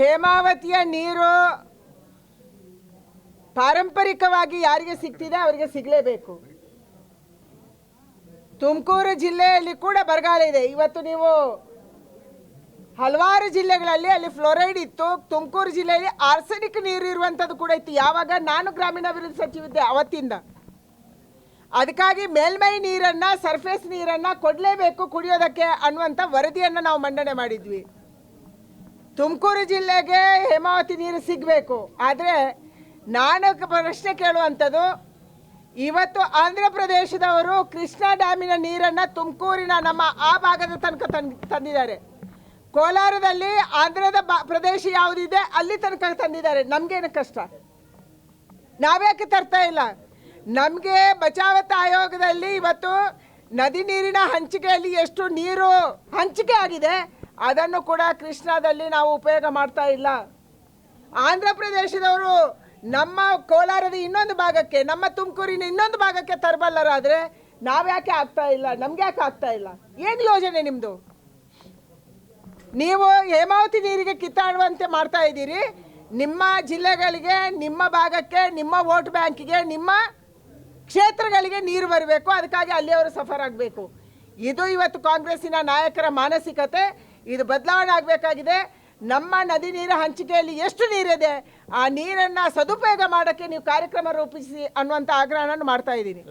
ಹೇಮಾವತಿಯ ನೀರು ಪಾರಂಪರಿಕವಾಗಿ ಯಾರಿಗೆ ಸಿಗ್ತಿದೆ ಅವರಿಗೆ ಸಿಗಲೇಬೇಕು. ತುಮಕೂರು ಜಿಲ್ಲೆಯಲ್ಲಿ ಕೂಡ ಬರಗಾಲ ಇದೆ. ಇವತ್ತು ನೀವು ಹಲವಾರು ಜಿಲ್ಲೆಗಳಲ್ಲಿ ಅಲ್ಲಿ ಫ್ಲೋರೈಡ್ ಇತ್ತು. ತುಮಕೂರು ಜಿಲ್ಲೆಯಲ್ಲಿ ಆರ್ಸೆನಿಕ್ ನೀರು ಇರುವಂಥದ್ದು ಕೂಡ ಇತ್ತು. ಯಾವಾಗ ನಾನು ಗ್ರಾಮೀಣಾಭಿವೃದ್ಧಿ ಸಚಿವಿದ್ದೆ ಅವತ್ತಿಂದ. ಅದಕ್ಕಾಗಿ ಮೇಲ್ಮೈ ನೀರನ್ನು ಸರ್ಫೇಸ್ ನೀರನ್ನು ಕೊಡಲೇಬೇಕು ಕುಡಿಯೋದಕ್ಕೆ ಅನ್ನುವಂಥ ವರದಿಯನ್ನು ನಾವು ಮಂಡನೆ ಮಾಡಿದ್ವಿ. ತುಮಕೂರು ಜಿಲ್ಲೆಗೆ ಹೇಮಾವತಿ ನೀರು ಸಿಗಬೇಕು. ಆದರೆ ನಾನು ಪ್ರಶ್ನೆ ಕೇಳುವಂಥದ್ದು, ಇವತ್ತು ಆಂಧ್ರ ಪ್ರದೇಶದವರು ಕೃಷ್ಣಾ ಡ್ಯಾಮಿನ ನೀರನ್ನು ತುಮಕೂರಿನ ನಮ್ಮ ಆ ಭಾಗದ ತನಕ ತನ್ ತಂದಿದ್ದಾರೆ. ಕೋಲಾರದಲ್ಲಿ ಆಂಧ್ರದ ಬಾ ಪ್ರದೇಶ ಯಾವುದಿದೆ, ಅಲ್ಲಿ ತನಕ ತಂದಿದ್ದಾರೆ. ನಮಗೇನು ಕಷ್ಟ? ನಾವ್ಯಾಕೆ ತರ್ತಾ ಇಲ್ಲ? ನಮಗೆ ಬಚಾವತ್ ಆಯೋಗದಲ್ಲಿ ಇವತ್ತು ನದಿ ನೀರಿನ ಹಂಚಿಕೆಯಲ್ಲಿ ಎಷ್ಟು ನೀರು ಹಂಚಿಕೆ ಆಗಿದೆ ಅದನ್ನು ಕೂಡ ಕೃಷ್ಣಾದಲ್ಲಿ ನಾವು ಉಪಯೋಗ ಮಾಡ್ತಾ ಇಲ್ಲ. ಆಂಧ್ರ ಪ್ರದೇಶದವರು ನಮ್ಮ ಕೋಲಾರದ ಇನ್ನೊಂದು ಭಾಗಕ್ಕೆ, ನಮ್ಮ ತುಮಕೂರಿನ ಇನ್ನೊಂದು ಭಾಗಕ್ಕೆ ತರಬಲ್ಲರಾದರೆ ನಾವ್ಯಾಕೆ ಆಗ್ತಾ ಇಲ್ಲ? ನಮ್ಗೆ ಯಾಕೆ ಆಗ್ತಾ ಇಲ್ಲ? ಏನು ಯೋಜನೆ ನಿಮ್ಮದು ನೀವು ಹೇಮಾವತಿ ನೀರಿಗೆ ಕಿತ್ತಾಡುವಂತೆ ಮಾಡ್ತಾ ಇದ್ದೀರಿ. ನಿಮ್ಮ ಜಿಲ್ಲೆಗಳಿಗೆ, ನಿಮ್ಮ ಭಾಗಕ್ಕೆ, ನಿಮ್ಮ ವೋಟ್ ಬ್ಯಾಂಕಿಗೆ, ನಿಮ್ಮ ಕ್ಷೇತ್ರಗಳಿಗೆ ನೀರು ಬರಬೇಕು. ಅದಕ್ಕಾಗಿ ಅಲ್ಲಿಯವರು ಸಫರ್ ಆಗಬೇಕು. ಇದು ಇವತ್ತು ಕಾಂಗ್ರೆಸ್ಸಿನ ನಾಯಕರ ಮಾನಸಿಕತೆ. ಇದು ಬದಲಾವಣೆ ಆಗಬೇಕಾಗಿದೆ ನಮ್ಮ ನದಿ ನೀರ ಹಂಚಿಕೆಯಲ್ಲಿ ಎಷ್ಟು ನೀರಿದೆ, ಆ ನೀರನ್ನು ಸದುಪಯೋಗ ಮಾಡೋಕ್ಕೆ ನೀವು ಕಾರ್ಯಕ್ರಮ ರೂಪಿಸಿ ಅನ್ನುವಂಥ ಆಗ್ರಹವನ್ನು ಮಾಡ್ತಾ ಇದ್ದೀನಿ.